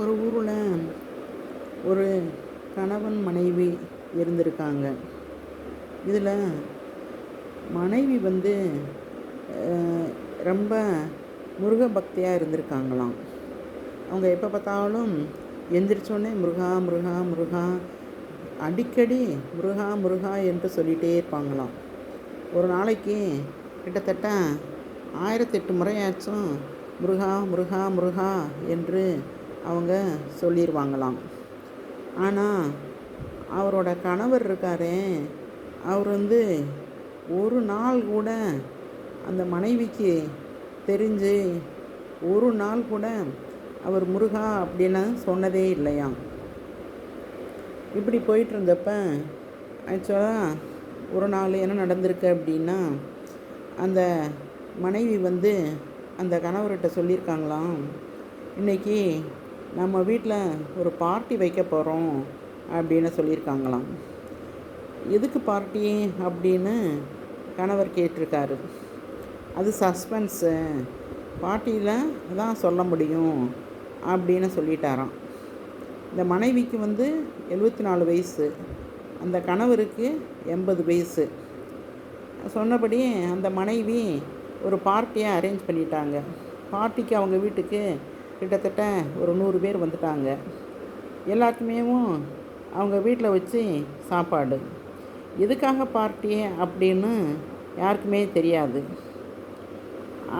ஒரு ஊரில் ஒரு கணவன் மனைவி இருந்திருக்காங்க. இதில் மனைவி வந்து ரொம்ப முருக பக்தியாக இருந்திருக்காங்களாம். அவங்க எப்போ பார்த்தாலும் எந்திரிச்சோடனே முருகா முருகா முருகா அடிக்கடி முருகா முருகா என்று சொல்லிகிட்டே இருப்பாங்களாம். ஒரு நாளைக்கு கிட்டத்தட்ட ஆயிரத்தெட்டு முறையாச்சும் முருகா முருகா முருகா என்று அவங்க சொல்லிடுவாங்களாம் ஆனால் அவரோட கணவர் இருக்காரே அவர் வந்து ஒரு நாள் கூட அந்த மனைவிக்கு தெரிஞ்சு ஒரு நாள் கூட அவர் முருகா அப்படின்னு சொன்னதே இல்லையாம். இப்படி போயிட்டு இருந்தப்ப ஆக்சுவலாக ஒரு நாள் என்ன நடந்திருக்கு அப்படின்னா அந்த மனைவி வந்து அந்த கணவர்கிட்ட சொல்லியிருக்காங்களாம். இன்னைக்கு நம்ம வீட்டில் ஒரு பார்ட்டி வைக்க போகிறோம் அப்படின்னு சொல்லியிருக்காங்களாம். எதுக்கு பார்ட்டி அப்படின்னு கணவர் கேட்டிருக்காரு. அது சஸ்பென்ஸு. பார்ட்டியில் தான் சொல்ல முடியும் அப்படின்னு சொல்லிட்டாராம். இந்த மனைவிக்கு வந்து எழுபத்தி நாலு வயசு. அந்த கணவருக்கு எண்பது வயசு. சொன்னபடி அந்த மனைவி ஒரு பார்ட்டியை அரேஞ்ச் பண்ணிட்டாங்க. பார்ட்டிக்கு அவங்க வீட்டுக்கு கிட்டத்தட்ட ஒரு நூறு பேர் வந்துட்டாங்க. எல்லாருக்குமேவும் அவங்க வீட்டில் வச்சு சாப்பாடு. எதுக்காக பார்ட்டி அப்படின்னு யாருக்குமே தெரியாது.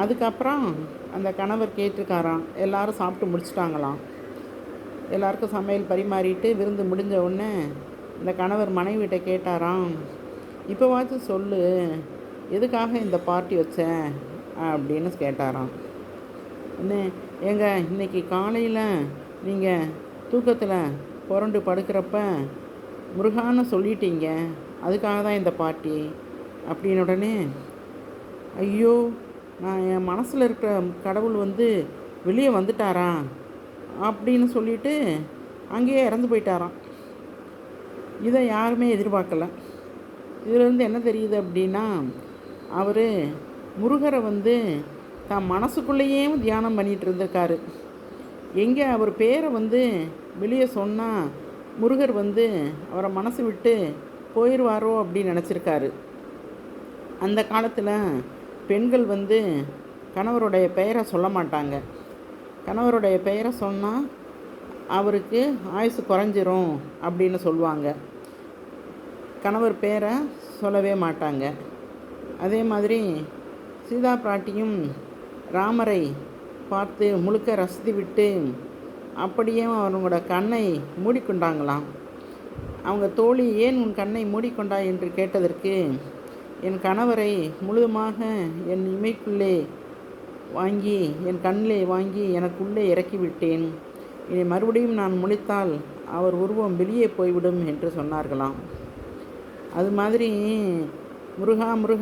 அதுக்கப்புறம் அந்த கணவர் கேட்டிருக்காராம் எல்லாரும் சாப்பிட்டு முடிச்சிட்டாங்களாம். எல்லாருக்கும் சமையல் பரிமாறிட்டு விருந்து முடிஞ்ச உடனே இந்த கணவர் மனைவிட்ட கேட்டாராம் இப்போவாச்சும் சொல்லு எதுக்காக இந்த பார்ட்டி வச்சேன் அப்படின்னு கேட்டாராம். என்ன ஏங்க இன்னைக்கு காலையில் நீங்கள் தூக்கத்தில் புரண்டு படுக்கிறப்ப முருகான்னு சொல்லிட்டீங்க அதுக்காக தான் இந்த பாட்டி அப்படின்னு உடனே ஐயோ நான் என் மனசில் இருக்கிற கடவுள் வந்து வெளியே வந்துட்டாரா அப்படின்னு சொல்லிட்டு அங்கேயே இறந்து போயிட்டாராம். இதை யாருமே எதிர்பார்க்கல. இதிலேருந்து என்ன தெரியுது அப்படின்னா அவர் முருகரை வந்து தான் மனசுக்குள்ளேயே தியானம் பண்ணிகிட்டு இருந்திருக்காரு. எங்கே அவர் பேரை வந்து வெளியே சொன்னால் முருகர் வந்து அவரை மனசு விட்டு போயிடுவாரோ அப்படின்னு நினச்சிருக்காரு. அந்த காலத்தில் பெண்கள் வந்து கணவருடைய பெயரை சொல்ல மாட்டாங்க. கணவருடைய பெயரை சொன்னால் அவருக்கு ஆயுசு குறைஞ்சிரும் அப்படின்னு சொல்லுவாங்க. கணவர் பேரை சொல்லவே மாட்டாங்க. அதே மாதிரி சீதா பிராட்டியும் ராமரை பார்த்து முழுக்க ரசித்து விட்டு அப்படியே அவனோட கண்ணை மூடிக்கொண்டாங்களாம். அவங்க தோழி ஏன் உன் கண்ணை மூடிக்கொண்டாய்? என்று கேட்டதற்கு என் கணவரை முழுதுமாக என் இமைக்குள்ளே வாங்கி என் கண்ணிலே வாங்கி எனக்குள்ளே இறக்கி விட்டேன் மறுபடியும் நான் முழித்தால் அவர் உருவம் வெளியே போய்விடும் என்று சொன்னார்களாம். அது மாதிரி முருகா முருகா